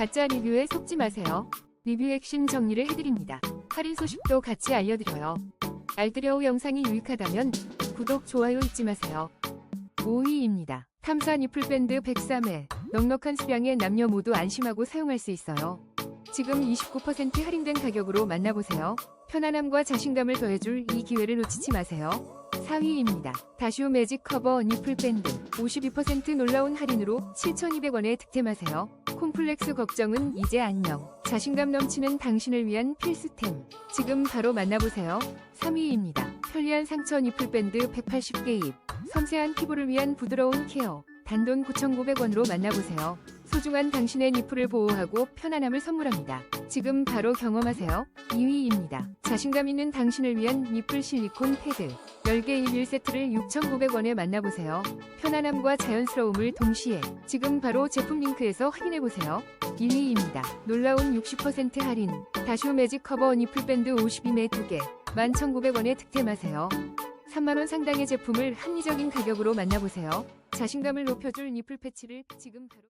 가짜 리뷰에 속지 마세요. 리뷰 핵심 정리를 해드립니다. 할인 소식도 같이 알려드려요. 알뜰여우 영상이 유익하다면 구독, 좋아요 잊지 마세요. 5위입니다. 탐사 니플밴드 103회 넉넉한 수량의 남녀 모두 안심하고 사용할 수 있어요. 지금 29% 할인된 가격으로 만나보세요. 편안함과 자신감을 더해줄 이 기회를 놓치지 마세요. 4위입니다. 다시오 매직 커버 니플 밴드 52% 놀라운 할인으로 7,200원에 득템하세요. 콤플렉스 걱정은 이제 안녕. 자신감 넘치는 당신을 위한 필수템. 지금 바로 만나보세요. 3위입니다. 편리한 상처 니플 밴드 180개 입. 섬세한 피부를 위한 부드러운 케어. 단돈 9,900원으로 만나보세요. 소중한 당신의 니플을 보호하고 편안함을 선물합니다. 지금 바로 경험하세요. 2위입니다. 자신감 있는 당신을 위한 니플 실리콘 패드. 10개 1세트를 6,900원에 만나보세요. 편안함과 자연스러움을 동시에 지금 바로 제품 링크에서 확인해보세요. 1위입니다. 놀라운 60% 할인. 다쇼 매직 커버 니플밴드 52매 2개. 11,900원에 득템하세요. 3만원 상당의 제품을 합리적인 가격으로 만나보세요. 자신감을 높여줄 니플 패치를 지금 바로